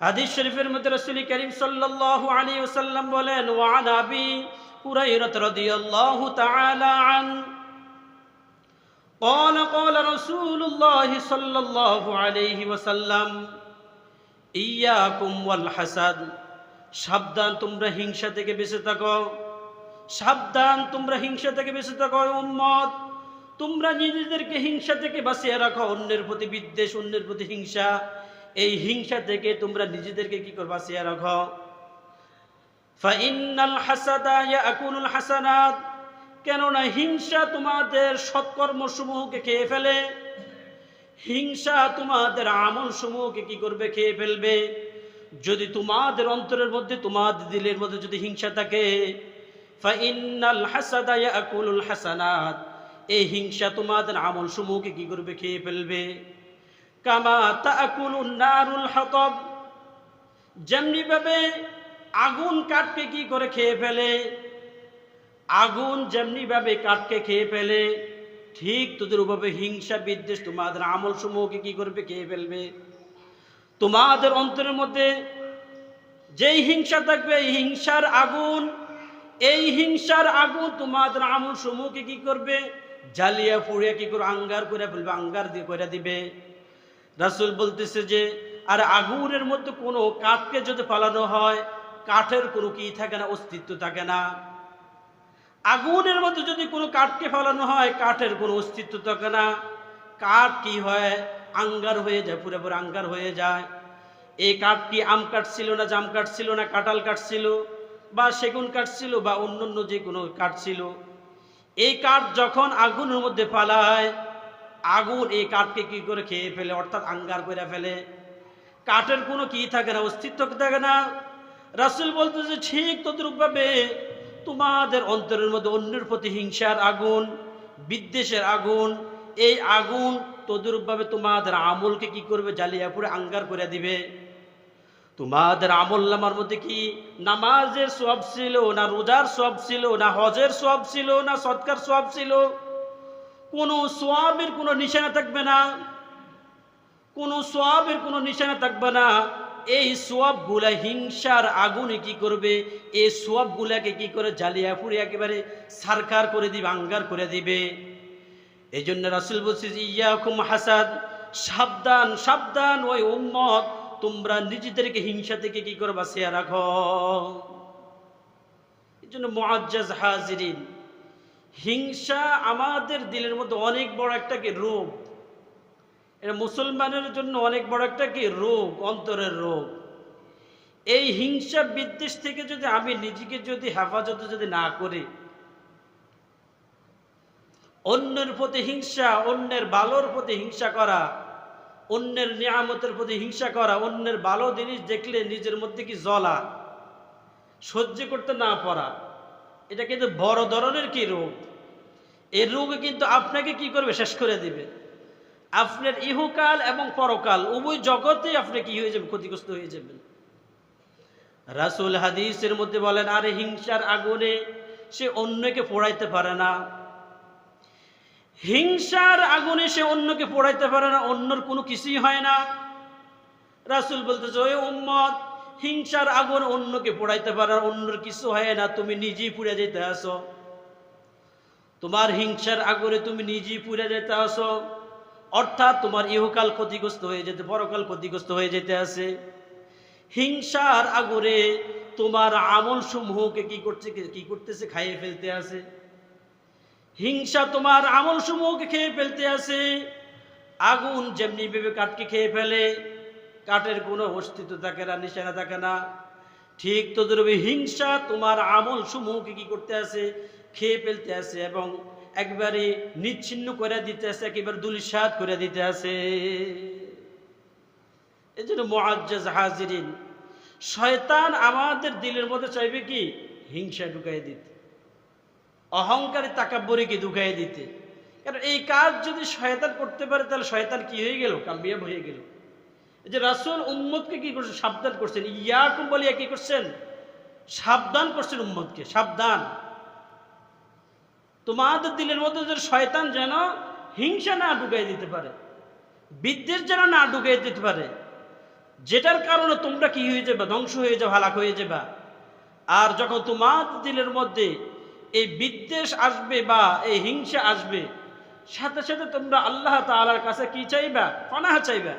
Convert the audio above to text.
হাদিস শরীফের মধ্যে রাসূল করিম সাল্লাল্লাহু আলাইহি ওয়াসাল্লাম বলেন ওয়ান আবি হুরায়রা রাদিয়াল্লাহু তাআলা আন قال قال رسول الله صلى الله عليه وسلم إياكم والحسد সাবধান তোমরা হিংসা থেকে বেঁচে থাকো সাবধান তোমরা হিংসা থেকে বেঁচে থাকো উম্মত তোমরা নিজেদেরকে হিংসা থেকে বাঁচিয়ে রাখো অন্যের প্রতি বিদ্বেষ অন্যের প্রতি হিংসা এই হিংসা থেকে তোমরা নিজেদেরকে কি করে বাঁচিয়ে রাখো। ফাইনাল হাসাদা ইয়াকুলুল হাসানাত, কেননা হিংসা তোমাদের সৎকর্ম সমূহকে খেয়ে ফেলে। হিংসা তোমাদের আমল সমূহকে কি করবে? খেয়ে ফেলবে। যদি তোমাদের অন্তরের মধ্যে, তোমাদের দিলের মধ্যে যদি হিংসা থাকে ফাইনাল হাসাদা ইয়াকুলুল হাসানাত, এই হিংসা তোমাদের আমল সমূহকে কি করবে? খেয়ে ফেলবে। কামা নারুল হাতব। যেমনি ভাবে আগুন কাঠকে কি করে খেয়ে ফেলে, আগুন যেমনি ভাবে কাঠকে খেয়ে ফেলে, ঠিক তোদের উপরে হিংসা বিদ্বেষ তোমাদের আমল সমূহকে কি করবে, খেয়ে ফেলবে। তোমাদের অন্তরের মধ্যে যেই হিংসা থাকবে, এই হিংসার আগুন, এই হিংসার আগুন তোমাদের আমল সমূহকে কি করবে, জ্বালিয়া পুড়িয়া কি করে আঙ্গার করে ফেলবে, আঙ্গার দিয়ে করে দিবে। রাসুল বলতেছে যে, আর আগুনের মধ্যে কোনো কাঠকে যদি পালানো হয়, কাঠের কোনো কি থাকে না, অস্তিত্ব থাকে না? আগুনের মধ্যে যদি কোনো কাঠকে ফেলানো হয়, কাঠের কোনো অস্তিত্ব থাকে না। কাঠ কি হয়? আঙ্গার হয়ে যায় পুরো পুরো আঙ্গার হয়ে যায়। এই কাঠ কি আম কাঠ ছিল না, জাম কাঠ ছিল না, কাঁঠাল কাঠ ছিল বা সেগুন কাঠ ছিল বা অন্য অন্য যে কোনো কাঠ ছিল? এই কাঠ যখন আগুনের মধ্যে পালায় আগুন এই কাঠকে কি করে খেয়ে ফেলে? অর্থাৎ আঙ্গার করে ফেলে। কাঠের কোনো কি থাকে না, অস্তিত্ব থাকে না। রাসুল বলতেছে ঠিক তদ্রুপভাবে তোমাদের অন্তরের মধ্যে অন্যের প্রতি হিংসার আগুন, বিদ্বেষের আগুন, এই আগুন তদ্রুপভাবে তোমাদের আমলকে কি করবে? জ্বালিয়া পুরে আঙ্গার করে দিবে। তোমাদের আমল নামার মধ্যে কি নামাজের সব ছিল, না রোজার সব ছিল, না হজের সব ছিল, না সৎকার সব ছিল? কোনো সোয়াবের কোনো নিশানা থাকবে না। কোনো সোয়াবের কোনো নিশানা থাকবে না। এই সোয়াবগুলা হিংসার আগুনে কি করবে? এই সোয়াবগুলাকে কি করে জ্বালিয়া পুড়ে একেবারে সারকার করে দিবে, আঙ্গার করে দিবে। এই জন্য রাসুল বলছে ইয়াকুম হাসাদ, সাবধান সাবধান ওই উম্মত, তোমরা নিজেদেরকে হিংসা থেকে কি করে বাঁচিয়ে রাখো। এই জন্য মোয়াজ্জাজ হাজিরিন হিংসা আমাদের দিলের মধ্যে অনেক বড় একটা কি রোগ? এটা মুসলমানের জন্য অনেক বড় একটা কি রোগ? অন্তরের রোগ। এই হিংসা বিদ্বেষ থেকে যদি আমি নিজেকে যদি হেফাজত যদি না করি, অন্যের প্রতি হিংসা, অন্যের ভালোর প্রতি হিংসা করা, অন্যের নিয়ামতের প্রতি হিংসা করা, অন্যের ভালো জিনিস দেখলে নিজের মধ্যে কি জ্বলা? সহ্য করতে না পারা। এটা কিন্তু বড় ধরনের কি রোগ? এই রোগ কিন্তু আপনাকে কি করবে? শেষ করে দিবে। আপনার ইহুকাল এবং পরকাল, উভয় জগতেই আপনি কি হয়ে যাবেন? ক্ষতিগ্রস্ত হয়ে যাবেন। রাসুল হাদিসের মধ্যে বলেন, আরে হিংসার আগুনে সে অন্যকে পোড়াইতে পারে না। হিংসার আগুনে সে অন্যকে পোড়াইতে পারে না, অন্যর কোনো কিছুই হয় না। রাসুল বলতেছে, ওই উম্মত হিংসার আগুন অন্যকে পোড়াইতে পারার অন্যর কিছু হয় না, তুমি নিজেই পুড়ে যেতে আসো তোমার হিংসার আগুনে তুমি নিজেই পুড়ে যেতে আসো অর্থাৎ তোমার ইহকাল ক্ষতিগ্রস্ত হয়ে যেতে, পরকাল ক্ষতিগ্রস্ত হয়ে যেতে আছে। হিংসার আগুনে তোমার আমল সমূহকে কি করছে, কি করতেছে, খাইয়ে ফেলতে আছে। হিংসা তোমার আমল সমূহকে খেয়ে ফেলতে আছে। আগুন যেমনি ভেবে কাঠকে খেয়ে ফেলে কাঠের কোনো অস্তিত্ব থাকে না, নিশানা থাকে না। ঠিক তোদের হিংসা তোমার আমল সমূহকে কি করতে আছে? খেয়ে ফেলতে আছে এবং একবারে নিচ্ছিন্ন করে দিতে আছে, একেবারে দুলিশাত করে দিতে আছে। এই জন্য মোয়াজ্জাজ হাজিরিন, শয়তান আমাদের দিলের মধ্যে চাইবে কি? হিংসা ঢুকাই দিতে। অহংকারী তাকাব্বরিকে ঢুকাই দিতে। কারণ এই কাজ যদি শয়তান করতে পারে, তাহলে শয়তান কি হয়ে গেল? কামিয়াব হয়ে গেল। যে রাসুল উম্মদকে কি করছেন সাবধান করছেন। ইয়াকুম বলিয়া কি করছেন? সাবধান করছেন উম্মদকে সাবধান। তোমাদের দিলের মধ্যে যে শয়তান যেন হিংসা না ঢুকাই দিতে পারে, বিদ্বেষ যেন না ঢুকাই দিতে পারে, যেটার কারণে তোমরা কি হয়ে যাবে? ধ্বংস হয়ে যাবে হালাক হয়ে যাবা। আর যখন তোমার দিলের মধ্যে এই বিদ্বেষ আসবে বা এই হিংসা আসবে, সাথে সাথে তোমরা আল্লাহ তাআলার কাছে কি চাইবা? পানাহা চাইবা।